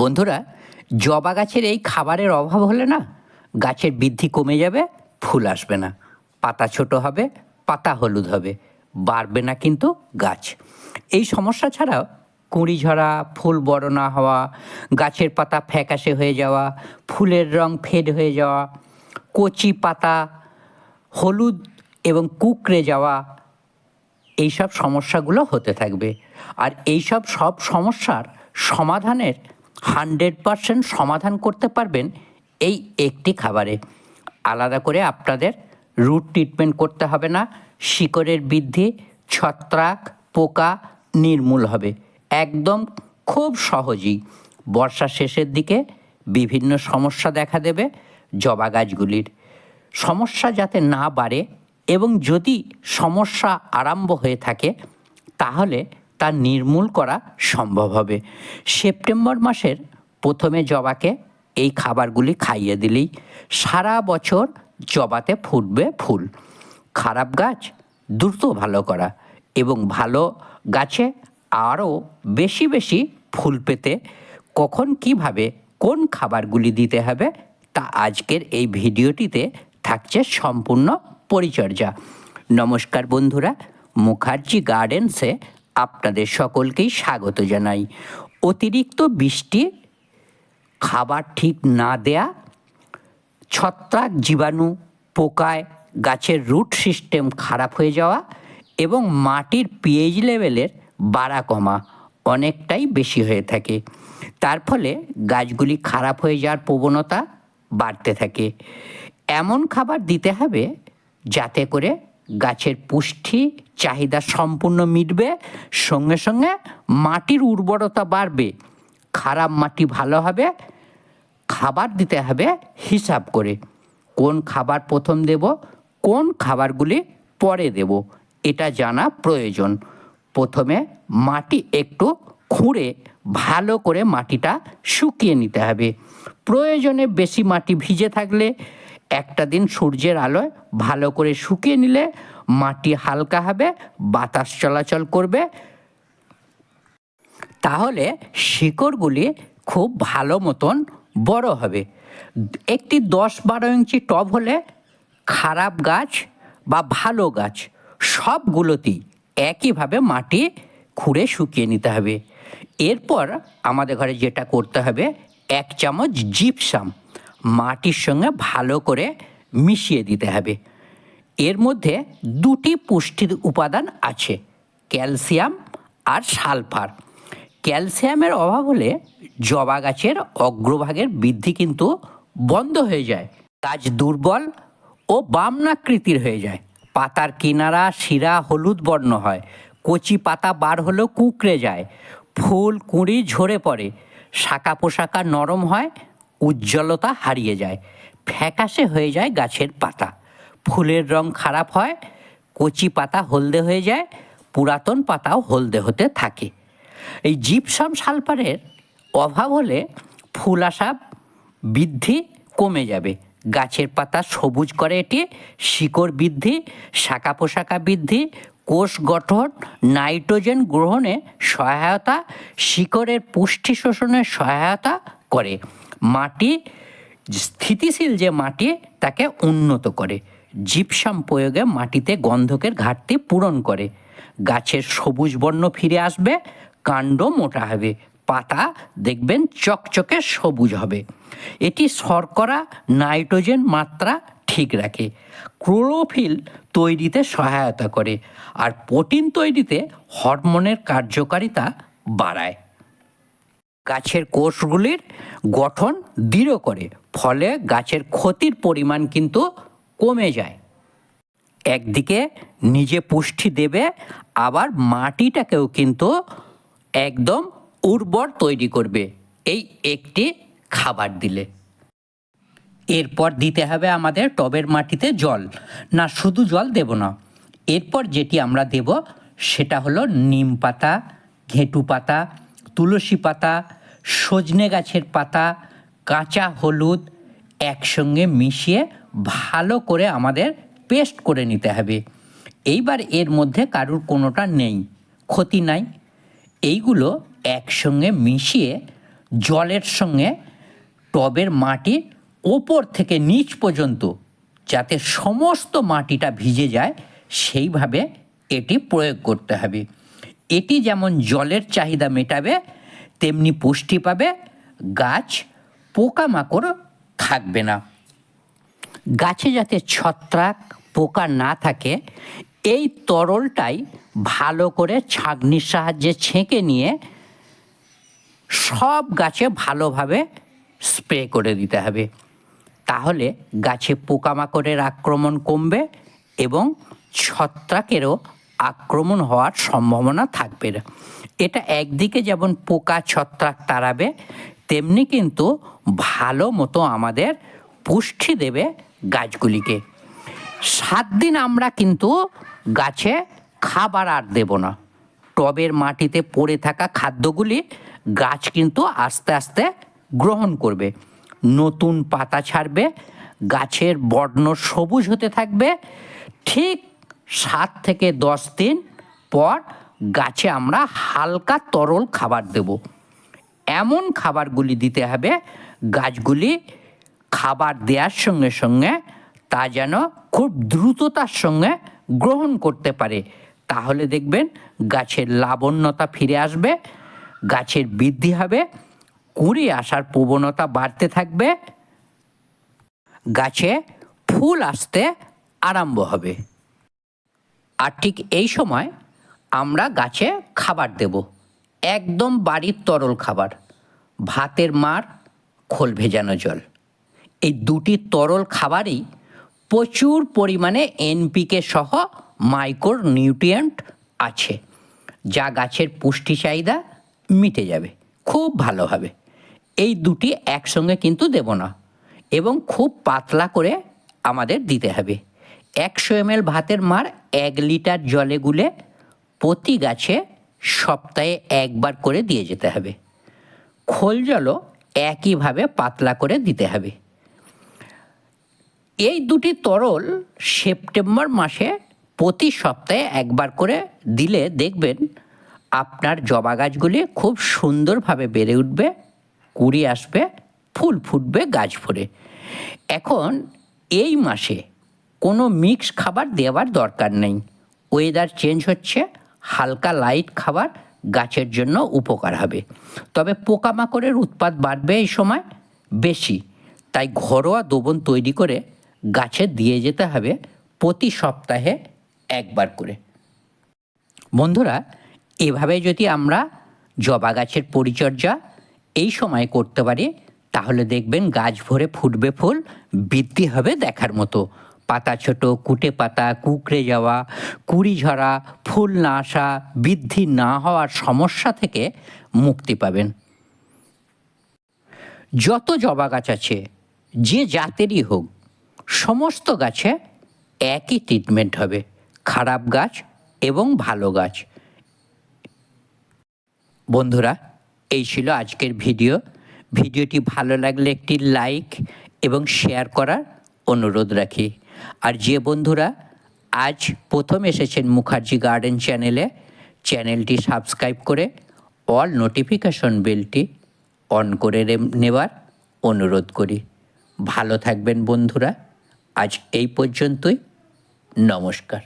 বন্ধুরা, জবা গাছের এই খাবারের অভাব হলে না গাছের বৃদ্ধি কমে যাবে, ফুল আসবে না। পাতা ছোট হবে, পাতা হলুদ হবে, বাড়বে না কিন্তু গাছ। এই সমস্যা ছাড়াও কুঁড়ি ঝরা, ফুল বড় না হওয়া, গাছের পাতা ফ্যাকাশে হয়ে যাওয়া, ফুলের রং ফেড হয়ে যাওয়া, কচি পাতা, হলুদ এবং কুকড়ে যাওয়া, এইসব সমস্যাগুলো হতে থাকবে। আর এইসব সব সমস্যার সমাধানের হান্ড্রেড পারসেন্ট সমাধান করতে পারবেন এই একটি খাবারে। আলাদা করে আপনাদের রুট ট্রিটমেন্ট করতে হবে না, শিকড়ের বৃদ্ধি, ছত্রাক, পোকা নির্মূল হবে। একদম খুব সহজেই। বর্ষা শেষের দিকে বিভিন্ন সমস্যা দেখা দেবে জবা গাছগুলির। সমস্যা যাতে না বাড়ে এবং যদি সমস্যা আরম্ভ হয়ে থাকে, তাহলে তা নির্মূল করা সম্ভব হবে। সেপ্টেম্বর মাসের প্রথমে জবাকে এই খাবারগুলি খাইয়ে দিলেই সারা বছর জবাতে ফুটবে ফুল। খারাপ গাছ দ্রুত ভালো করা এবং ভালো গাছে আরও বেশি বেশি ফুল পেতে কখন কীভাবে কোন খাবারগুলি দিতে হবে তা আজকের এই ভিডিওটিতে থাকছে সম্পূর্ণ পরিচর্যা। নমস্কার বন্ধুরা, মুখার্জি গার্ডেন্সে আপনাদের সকলকেই স্বাগত জানাই। অতিরিক্ত বৃষ্টি, খাবার ঠিক না দেয়া, ছত্রাক জীবাণু পোকায় গাছের রুট সিস্টেম খারাপ হয়ে যাওয়া এবং মাটির পিএইচ লেভেলের বাড়া কমা অনেকটাই বেশি হয়ে থাকে। তার ফলে গাছগুলি খারাপ হয়ে যাওয়ার প্রবণতা বাড়তে থাকে। এমন খাবার দিতে হবে যাতে করে গাছের পুষ্টি, চাহিদা সম্পূর্ণ মিটবে, সঙ্গে সঙ্গে মাটির উর্বরতা বাড়বে। খারাপ মাটি ভালো হবে, খাবার দিতে হবে হিসাব করে। কোন খাবার প্রথম দেব, কোন খাবারগুলি পরে দেব, এটা জানা প্রয়োজন। প্রথমে মাটি একটু খুঁড়ে ভালো করে মাটিটা শুকিয়ে নিতে হবে। প্রয়োজনে বেশি মাটি ভিজে থাকলে একটা দিন সূর্যের আলোয় ভালো করে শুকিয়ে নিলে মাটি হালকা হবে, বাতাস চলাচল করবে। তাহলে শিকড়গুলি খুব ভালো মতন বড় হবে। একটি দশ বারো ইঞ্চি টব হলে খারাপ গাছ বা ভালো গাছ সবগুলোতেই একইভাবে মাটি খুঁড়ে শুকিয়ে নিতে হবে। এরপর আমাদের ঘরে যেটা করতে হবে, এক চামচ জিপসাম। মাটির সঙ্গে ভালো করে মিশিয়ে দিতে হবে। এর মধ্যে দুটি পুষ্টির উপাদান আছে, ক্যালসিয়াম আর সালফার। ক্যালসিয়ামের অভাব হলে জবা গাছের অগ্রভাগের বৃদ্ধি কিন্তু বন্ধ হয়ে যায়, গাছ দুর্বল ও বামনাকৃতির হয়ে যায়। পাতার কিনারা শিরা হলুদ বর্ণ হয়, কচি পাতা বার হলেও কুঁকড়ে যায়, ফুল, কুঁড়ি ঝরে পড়ে, শাখা পোশাকা নরম হয় উজ্জ্বলতা হারিয়ে যায়। ফ্যাকাশে হয়ে যায় গাছের পাতা। ফুলের রং খারাপ হয়, কচি পাতা হলদে হয়ে যায়, পুরাতন পাতাও হলদে হতে থাকে। এই জিপসাম সালফারের অভাব হলে ফুল আসা বৃদ্ধি কমে যাবে। গাছের পাতা সবুজ করে এটি শিকড় বৃদ্ধি, শাখা পোশাকা বৃদ্ধি, কোষ গঠন, নাইট্রোজেন গ্রহণে সহায়তা, শিকড়ের পুষ্টি শোষণের সহায়তা করে। মাটি স্থিতিশীল যে মাটি, তাকে উন্নত করে। জিপসাম প্রয়োগে মাটিতে গন্ধকের ঘাটতি পূরণ করে। গাছের সবুজ বর্ণ ফিরে আসবে, কাণ্ড মোটা হবে, পাতা দেখবেন চকচকে সবুজ হবে। এটি শর্করা, নাইট্রোজেন মাত্রা ঠিক রাখে। ক্লোরোফিল তৈরিতে সহায়তা করে, আর প্রোটিন তৈরিতে হরমোনের কার্যকারিতা বাড়ায়। গাছের কোষগুলির গঠন দৃঢ় করে, ফলে গাছের ক্ষতির পরিমাণ কিন্তু কমে যায়। একদিকে নিজে পুষ্টি দেবে, আবার মাটিটাকেও কিন্তু একদম উর্বর তৈরি করবে, এই একটি খাবার দিলে। এরপর দিতে হবে আমাদের টবের মাটিতে জল। না, শুধু জল দেব না, এরপর যেটি আমরা দেব সেটা হলো নিম পাতা, ঘেঁটু পাতা, তুলসী পাতা সজনে গাছের পাতা, কাঁচা হলুদ একসঙ্গে মিশিয়ে ভালো করে আমাদের পেস্ট করে নিতে হবে। এইবার এর মধ্যে কারুর কোনোটা নেই, ক্ষতি নাই। এইগুলো একসঙ্গে মিশিয়ে জলের সঙ্গে টবের মাটি ওপর থেকে নিচ পর্যন্ত যাতে সমস্ত মাটিটা ভিজে যায়, সেইভাবে এটি প্রয়োগ করতে হবে। এটি যেমন জলের চাহিদা মেটাবে তেমনি পুষ্টি পাবে, গাছ পোকামাকড় থাকবে না। গাছে যাতে ছত্রাক পোকা না থাকে, এই তরলটাই ভালো করে ছাঁকনির সাহায্যে ছেঁকে নিয়ে সব গাছে ভালোভাবে স্প্রে করে দিতে হবে। তাহলে গাছে পোকামাকড়ের আক্রমণ কমবে এবং ছত্রাকেরও আক্রমণ হওয়ার সম্ভাবনা থাকবে। না এটা একদিকে যেমন পোকা, ছত্রাক তাড়াবে, তেমনি কিন্তু ভালো মতো আমাদের পুষ্টি দেবে গাছগুলিকে। সাত দিন আমরা কিন্তু গাছে খাবার আর দেব না। টবের মাটিতে পড়ে থাকা খাদ্যগুলি গাছ কিন্তু আস্তে আস্তে গ্রহণ করবে। নতুন পাতা ছাড়বে, গাছের বর্ণ সবুজ হতে থাকবে। ঠিক সাত থেকে দশ দিন পর গাছে আমরা হালকা তরল খাবার দেব। এমন খাবারগুলি দিতে হবে, গাছগুলি খাবার দেওয়ার সঙ্গে সঙ্গে তা যেন খুব দ্রুততার সঙ্গে গ্রহণ করতে পারে। তাহলে দেখবেন গাছের লাবণ্যতা ফিরে আসবে, গাছের বৃদ্ধি হবে, কুড়ি আসার প্রবণতা বাড়তে থাকবে, গাছে ফুল আসতে আরম্ভ হবে। আর ঠিক এই সময় আমরা গাছে খাবার দেব। একদম বাড়ির তরল খাবার। ভাতের মার, খোল ভেজানো জল। এই দুটি তরল খাবারই প্রচুর পরিমাণে এনপিকে সহ মাইক্রো নিউট্রিয়েন্ট আছে, যা গাছের পুষ্টি চাহিদা মিটে যাবে। খুব ভালোভাবে এই দুটি একসঙ্গে কিন্তু দেব না এবং খুব পাতলা করে আমাদের দিতে হবে। একশো এমএল ভাতের মার এক লিটার জলে গুলে প্রতি গাছে সপ্তাহে একবার করে দিয়ে যেতে হবে। খোল জলও একইভাবে পাতলা করে দিতে হবে। এই দুটি তরল সেপ্টেম্বর মাসে প্রতি সপ্তাহে একবার করে দিলে দেখবেন আপনার জবা গাছগুলি খুব সুন্দরভাবে বেড়ে উঠবে, কুড়ি আসবে, ফুল ফুটবে গাছ ফোরে এখন এই মাসে কোনো মিক্স খাবার দেওয়ার দরকার নেই। ওয়েদার চেঞ্জ হচ্ছে, হালকা লাইট খাবার গাছের জন্য উপকার হবে। তবে পোকামাকড়ের উৎপাদ বাড়বে এই সময় বেশি। তাই ঘরোয়া দোবন তৈরি করে গাছে দিয়ে যেতে হবে প্রতি সপ্তাহে একবার করে। বন্ধুরা, এভাবে যদি আমরা জবা গাছের পরিচর্যা এই সময় করতে পারি, তাহলে দেখবেন গাছ ভরে ফুটবে ফুল, বৃদ্ধি হবে দেখার মতো। পাতা ছোট, কুটে পাতা, কুকড়ে যাওয়া, কুড়ি ঝরা, ফুল না আসা, বৃদ্ধি না হওয়ার সমস্যা থেকে মুক্তি পাবেন। যত জবা গাছ আছে, যে জাতেরই হোক, সমস্ত গাছে একই ট্রিটমেন্ট হবে, খারাপ গাছ এবং ভালো গাছ। বন্ধুরা, এই ছিল আজকের ভিডিও। ভিডিওটি ভালো লাগলে একটি লাইক এবং শেয়ার করার অনুরোধ রাখি। আর যে বন্ধুরা, আজ প্রথম এসেছেন মুখার্জি গার্ডেন চ্যানেলে। চ্যানেলটি সাবস্ক্রাইব করে অল নোটিফিকেশন বেলটি অন করে নেবার অনুরোধ করি। ভালো থাকবেন বন্ধুরা। আজ এই পর্যন্তই। নমস্কার।